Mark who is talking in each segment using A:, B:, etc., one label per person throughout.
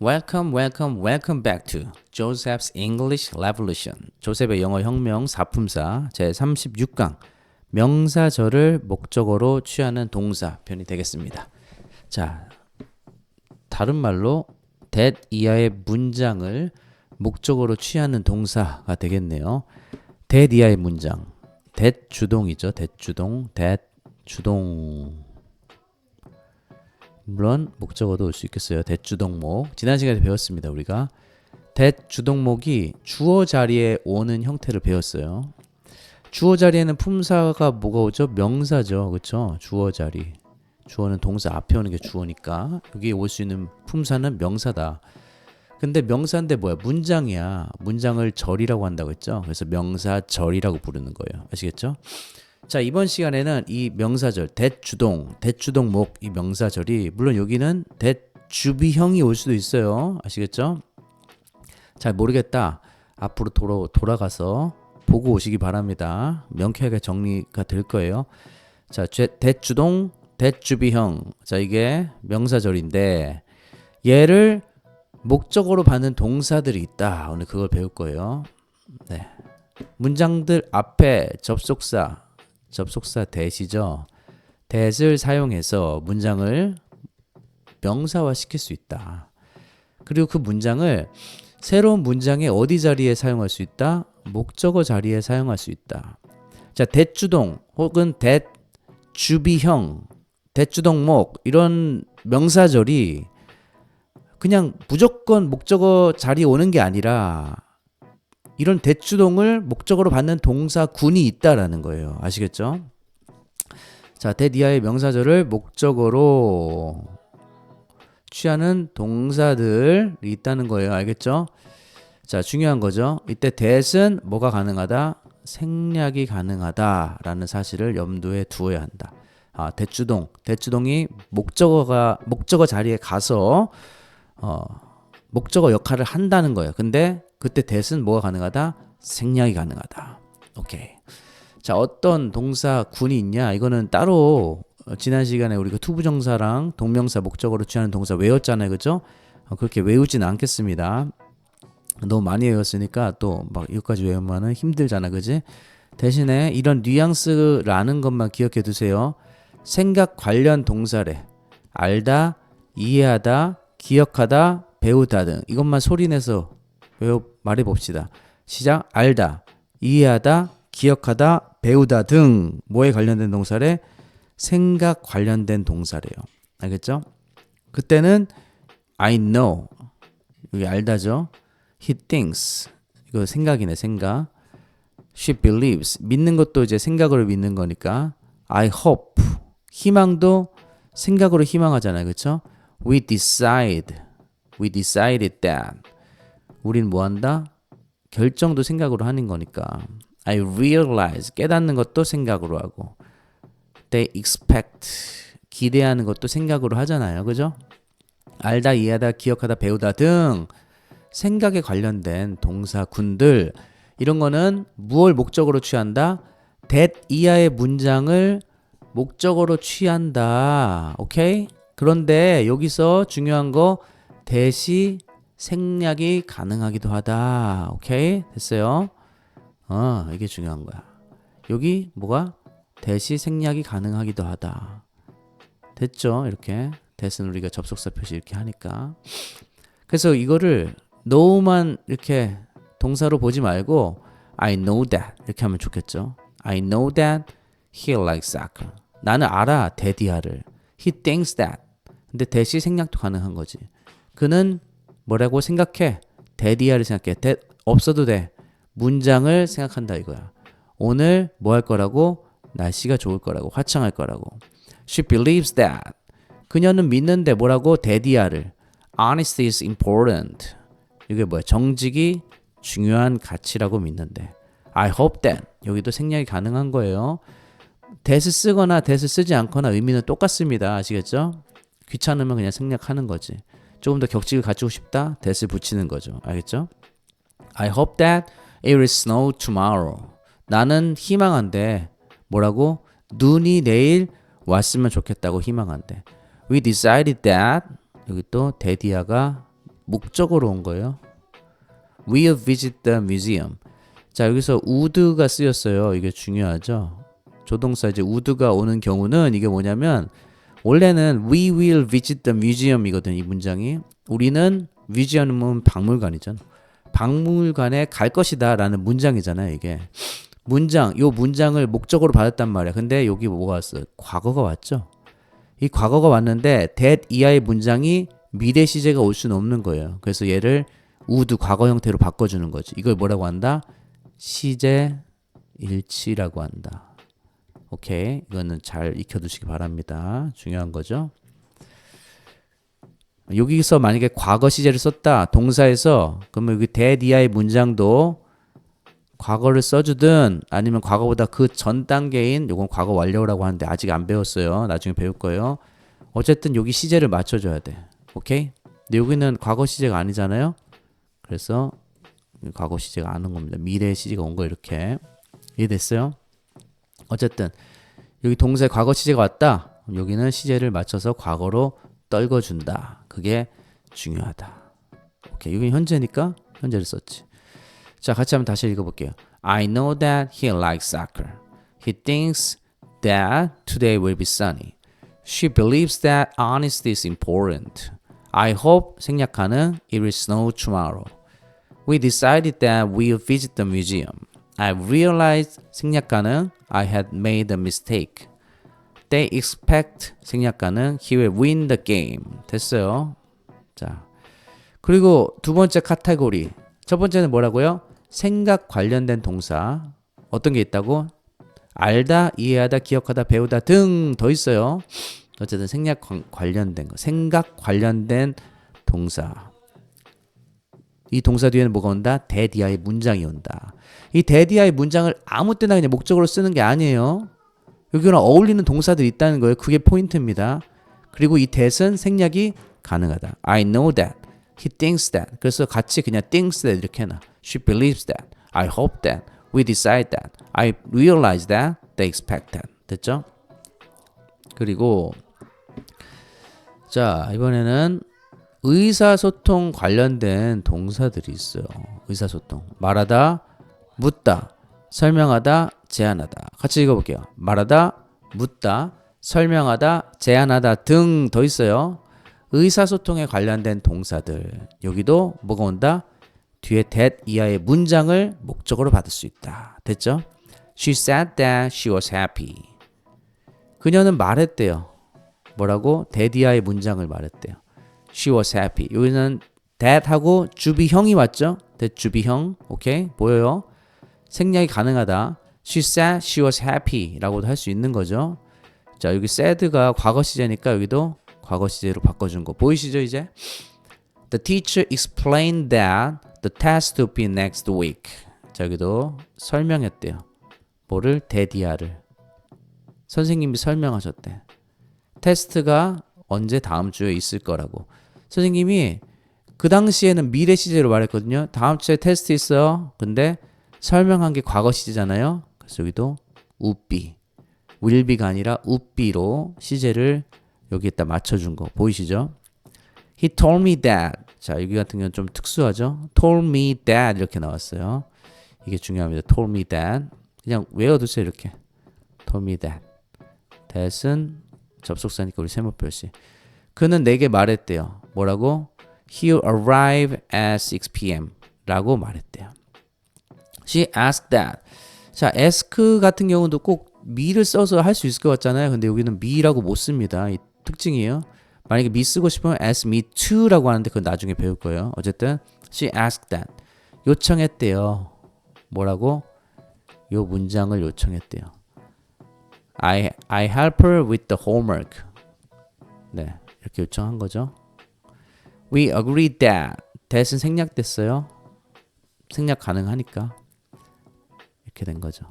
A: Welcome, welcome, welcome back to Joseph's English Revolution. 조셉의 영어 혁명 사품사 제 36강 명사절을 목적어로 취하는 동사 편이 되겠습니다. 자, 다른 말로 that 이하의 문장을 목적어로 취하는 동사가 되겠네요. that 이하의 문장. that 주동이죠. that 주동. that 주동. 물론 목적어도 올 수 있겠어요. 대주동목. 지난 시간에 배웠습니다. 우리가 대주동목이 주어 자리에 오는 형태를 배웠어요. 주어 자리에는 품사가 뭐가 오죠? 명사죠. 그렇죠? 주어 자리. 주어는 동사 앞에 오는 게 주어니까 여기 올 수 있는 품사는 명사다. 근데 명사인데 뭐야? 문장이야. 문장을 절이라고 한다고 했죠. 그래서 명사절이라고 부르는 거예요. 아시겠죠? 자 이번 시간에는 이 명사절 대주동 대주동목 이 명사절이 물론 여기는 대주비형이 올 수도 있어요. 아시겠죠? 잘 모르겠다. 앞으로 돌아, 돌아가서 보고 오시기 바랍니다. 명쾌하게 정리가 될 거예요. 자 대주동 대주비형. 자 이게 명사절인데 얘를 목적으로 받는 동사들이 있다. 오늘 그걸 배울 거예요. 네. 문장들 앞에 접속사 접속사 대시죠. 대을 사용해서 문장을 명사화 시킬 수 있다. 그리고 그 문장을 새로운 문장의 어디 자리에 사용할 수 있다? 목적어 자리에 사용할 수 있다. 자, 대주동 혹은 대주비형, 대주동목 이런 명사절이 그냥 무조건 목적어 자리에 오는 게 아니라 이런 대주동을 목적으로 받는 동사 군이 있다라는 거예요. 아시겠죠? 자, 대니아의 명사절을 목적으로 취하는 동사들이 있다는 거예요. 알겠죠? 자, 중요한 거죠. 이때 대은 뭐가 가능하다? 생략이 가능하다라는 사실을 염두에 두어야 한다. 아, 대주동. 대주동이 목적어가 목적어 자리에 가서 어, 목적어 역할을 한다는 거예요. 근데 그때 대은 뭐가 가능하다? 생략이 가능하다. 오케이. 자, 어떤 동사 군이 있냐? 이거는 따로 어, 지난 시간에 우리가 투부정사랑 동명사 목적으로 취하는 동사 외웠잖아요. 그죠? 어, 그렇게 외우진 않겠습니다. 너무 많이 외웠으니까 또막 이것까지 외우면은 힘들잖아. 그지? 대신에 이런 뉘앙스라는 것만 기억해 두세요. 생각 관련 동사래. 알다, 이해하다, 기억하다, 배우다 등 이것만 소리내서 외워 말해 봅시다. 시작 알다, 이해하다, 기억하다, 배우다 등 뭐에 관련된 동사래? 생각 관련된 동사래요. 알겠죠? 그때는 I know 여기 알다죠. He thinks 이거 생각이네 생각. She believes 믿는 것도 이제 생각으로 믿는 거니까 I hope 희망도 생각으로 희망하잖아요. 그렇죠? We decide we decided that 우린 뭐 한다? 결정도 생각으로 하는 거니까. I realize 깨닫는 것도 생각으로 하고. They expect 기대하는 것도 생각으로 하잖아요. 그죠? 알다, 이해하다, 기억하다, 배우다 등 생각에 관련된 동사군들 이런 거는 무얼 목적으로 취한다? that 이하의 문장을 목적으로 취한다. 오케이? 그런데 여기서 중요한 거 대시 생략이 가능하기도 하다. 오케이? 됐어요? 어, 이게 중요한 거야. 여기 뭐가? 대시 생략이 가능하기도 하다. 됐죠? 이렇게. 대신 우리가 접속사 표시 이렇게 하니까. 그래서 이거를 know만 이렇게 동사로 보지 말고 I know that 이렇게 하면 좋겠죠. I know that he likes soccer. 나는 알아 데디아를. He thinks that. 근데 대시 생략도 가능한 거지. 그는 뭐라고 생각해? 데디아를 생각해. 데, 없어도 돼. 문장을 생각한다 이거야. 오늘 뭐 할 거라고? 날씨가 좋을 거라고. 화창할 거라고. She believes that. 그녀는 믿는데 뭐라고? 데디아를. Honesty is important. 이게 뭐야? 정직이 중요한 가치라고 믿는데. I hope that. 여기도 생략이 가능한 거예요. 대스 쓰거나 대스 쓰지 않거나 의미는 똑같습니다. 아시겠죠? 귀찮으면 그냥 생략하는 거지. 조금 더 격식을 갖추고 싶다. that을 붙이는 거죠. 알겠죠? I hope that it will snow tomorrow. 나는 희망한데 뭐라고? 눈이 내일 왔으면 좋겠다고 희망한데. We decided that 여기 또 데디아가 목적으로 온 거예요. We'll visit the museum. 자, 여기서 would가 쓰였어요. 이게 중요하죠. 조동사 이제 would가 오는 경우는 이게 뭐냐면 원래는 we will visit the museum이거든. 이 문장이. 우리는 뮤지엄은 박물관이잖아. 박물관에 갈 것이다 라는 문장이잖아요, 이게. 문장, 요 문장을 목적으로 받았단 말이야. 근데 여기 뭐가 왔어? 과거가 왔죠. 이 과거가 왔는데 that 이하의 문장이 미래 시제가 올 수는 없는 거예요. 그래서 얘를 would 과거 형태로 바꿔주는 거지. 이걸 뭐라고 한다? 시제 일치라고 한다. 오케이. 이거는 잘 익혀두시기 바랍니다. 중요한 거죠. 여기서 만약에 과거 시제를 썼다. 동사에서 그러면 여기 대디아의 문장도 과거를 써주든 아니면 과거보다 그 전 단계인 요건 과거 완료라고 하는데 아직 안 배웠어요. 나중에 배울 거예요. 어쨌든 여기 시제를 맞춰줘야 돼. 오케이? 근데 여기는 과거 시제가 아니잖아요. 그래서 과거 시제가 안온 겁니다. 미래 시제가 온 거 이렇게 이해됐어요? 어쨌든 여기 동사의 과거 시제가 왔다. 여기는 시제를 맞춰서 과거로 떨궈준다. 그게 중요하다. 오케이. 여기 현재니까 현재를 썼지. 자, 같이 한번 다시 읽어볼게요. I know that he likes soccer. He thinks that today will be sunny. She believes that honesty is important. I hope 생략하는 it will snow tomorrow. We decided that we'll visit the museum. I realized 생략하는 I had made a mistake. They expect 생략하는 he will win the game. 됐어요. 자. 그리고 두 번째 카테고리. 첫 번째는 뭐라고요? 생각 관련된 동사. 어떤 게 있다고? 알다, 이해하다, 기억하다, 배우다 등 더 있어요. 어쨌든 관- 관련된 거. 생각 관련된 동사. 이 동사 뒤에는 뭐가 온다? 대디아의 문장이 온다. 이 대디아의 문장을 아무 때나 그냥 목적으로 쓰는 게 아니에요. 여기랑 어울리는 동사들이 있다는 거예요. 그게 포인트입니다. 그리고 이 that은 생략이 가능하다. I know that. He thinks that. 그래서 같이 그냥 thinks that 이렇게 해놔. She believes that. I hope that. We decide that. I realize that. They expect that. 됐죠? 그리고 자 이번에는 의사소통 관련된 동사들이 있어요. 의사소통. 말하다, 묻다, 설명하다, 제안하다. 같이 읽어볼게요. 말하다, 묻다, 설명하다, 제안하다 등 더 있어요. 의사소통에 관련된 동사들. 여기도 뭐가 온다? 뒤에 that 이하의 문장을 목적으로 받을 수 있다. 됐죠? She said that she was happy. 그녀는 말했대요. 뭐라고? that 이하의 문장을 말했대요. She was happy. 여기는 that하고 주비형이 왔죠? that 주비형. 오케이? 보여요? 생략이 가능하다. She said she was happy 라고도 할 수 있는 거죠. 자, 여기 said가 과거 시제니까 여기도 과거 시제로 바꿔준 거. 보이시죠, 이제? The teacher explained that the test would be next week. 자, 여기도 설명했대요. 뭐를? 대디아를. 선생님이 설명하셨대. 테스트가 언제 다음 주에 있을 거라고. 선생님이 그 당시에는 미래 시제로 말했거든요. 다음 주에 테스트 있어요. 근데 설명한 게 과거 시제잖아요. 그래서 여기도 be. will be가 아니라 be로 시제를 여기에다 맞춰준 거 보이시죠? He told me that. 자, 여기 같은 경우는 좀 특수하죠? told me that 이렇게 나왔어요. 이게 중요합니다. told me that. 그냥 외워두세요, 이렇게. told me that. that은 접속사니까 우리 세모 표시. 그는 내게 말했대요. 뭐라고? He'll arrive at 6 p.m. 라고 말했대요. She asked that. 자, ask 같은 경우도 꼭 me를 써서 할 수 있을 것 같잖아요. 근데 여기는 me라고 못 씁니다. 이 특징이에요. 만약에 me 쓰고 싶으면 ask me to라고 하는데 그건 나중에 배울 거예요. 어쨌든 she asked that. 요청했대요. 뭐라고? 요 문장을 요청했대요. I I help her with the homework. 네, 이렇게 요청한 거죠. We agreed that. that은 생략됐어요. 생략 가능하니까 이렇게 된 거죠.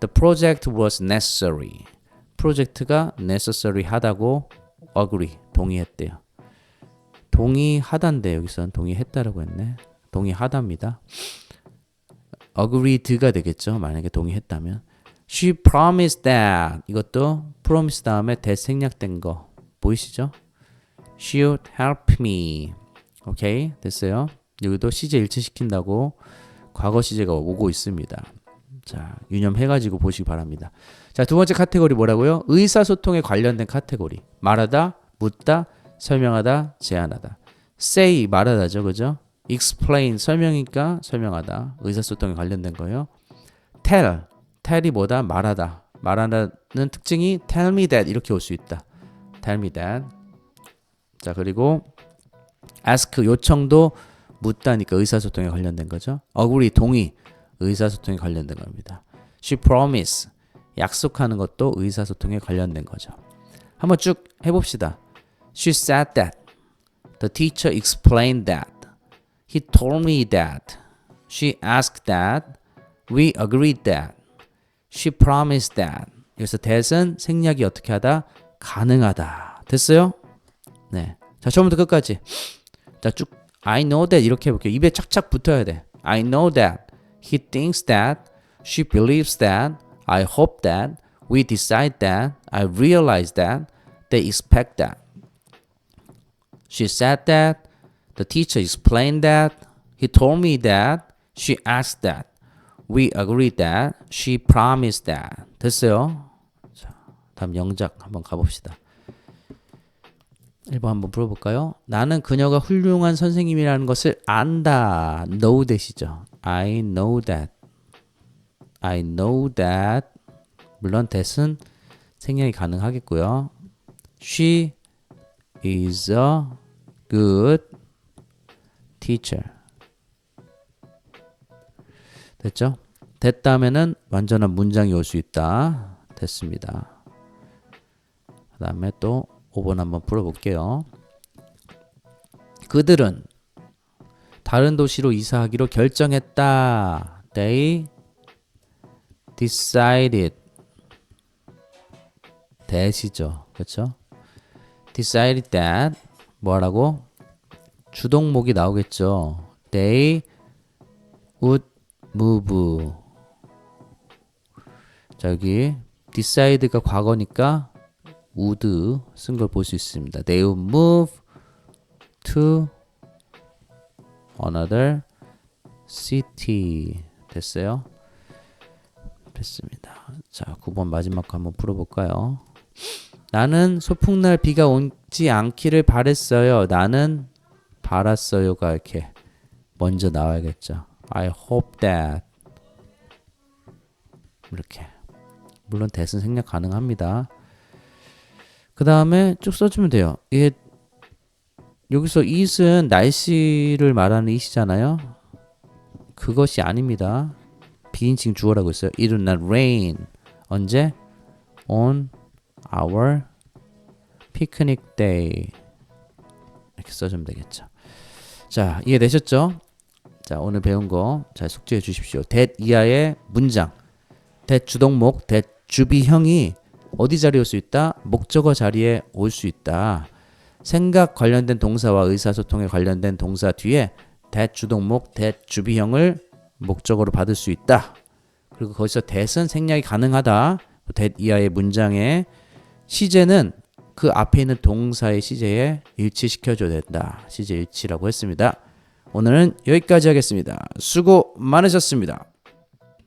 A: The project was necessary. 프로젝트가 necessary 하다고 agree 동의했대요. 동의하단데 여기서는 동의했다라고 했네. 동의하답니다. agreed가 되겠죠. 만약에 동의했다면. She promised that 이것도 promise 다음에 that 생략된 거 보이시죠? She would help me. 오케이 됐어요. 여기도 시제 일치시킨다고 과거 시제가 오고 있습니다. 자 유념해가지고 보시기 바랍니다. 자 두 번째 카테고리 뭐라고요? 의사소통에 관련된 카테고리 말하다, 묻다, 설명하다, 제안하다. say 말하다죠, 그죠? explain 설명이니까 설명하다. 의사소통에 관련된 거예요. tell tell이 뭐다? 말하다. 말하다는 특징이 tell me that 이렇게 올 수 있다. tell me that. 자 그리고 ask 요청도 묻다니까 의사소통에 관련된 거죠. agree 동의 의사소통에 관련된 겁니다. she promise 약속하는 것도 의사소통에 관련된 거죠. 한번 쭉 해봅시다. She said that. The teacher explained that. He told me that. She asked that. We agreed that. She promised that. 여기서 that은 생략이 어떻게 하다? 가능하다. 됐어요? 네. 자, 처음부터 끝까지. 자, 쭉 I know that 이렇게 해 볼게요. 입에 착착 붙어야 돼. I know that. He thinks that. She believes that. I hope that. We decide that. I realize that. They expect that. She said that. The teacher explained that. He told me that. She asked that. We agreed that. She promised that. 됐어요. 자, 다음 영작 한번 가봅시다. 1번 한번 풀어볼까요? 나는 그녀가 훌륭한 선생님이라는 것을 안다. know that이죠. I know that. I know that. 물론 that은 생략이 가능하겠고요. She is a good teacher. 됐죠? 됐다면은 완전한 문장이 올 수 있다. 됐습니다. 그 다음에 또 5번 한번 풀어볼게요. 그들은 다른 도시로 이사하기로 결정했다. They decided. that이죠. 그렇죠? decided that 뭐라고? 주동목이 나오겠죠. They would move. 자 여기 decide가 과거니까 would 쓴 걸 볼 수 있습니다. They would move to another city. 됐어요? 됐습니다. 자, 9번 마지막 거 한번 풀어볼까요? 나는 소풍날 비가 오지 않기를 바랬어요. 나는 바랐어요가 이렇게 먼저 나와야겠죠. I hope that 이렇게 물론 대신 생략 가능합니다. 그 다음에 쭉 써주면 돼요. 이게 여기서 it은 날씨를 말하는 it이잖아요. 그것이 아닙니다. 비인칭 주어라고 있어요. It will not rain. 언제? On our picnic day. 이렇게 써주면 되겠죠. 자, 이해되셨죠? 자, 오늘 배운 거 잘 숙지해 주십시오. that 이하의 문장, that 주동목, that 주비형이 어디 자리에 올 수 있다? 목적어 자리에 올 수 있다. 생각 관련된 동사와 의사소통에 관련된 동사 뒤에 that 주동목, that 주비형을 목적어로 받을 수 있다. 그리고 거기서 that은 생략이 가능하다. that 이하의 문장의 시제는 그 앞에 있는 동사의 시제에 일치시켜줘야 된다. 시제 일치라고 했습니다. 오늘은 여기까지 하겠습니다. 수고 많으셨습니다.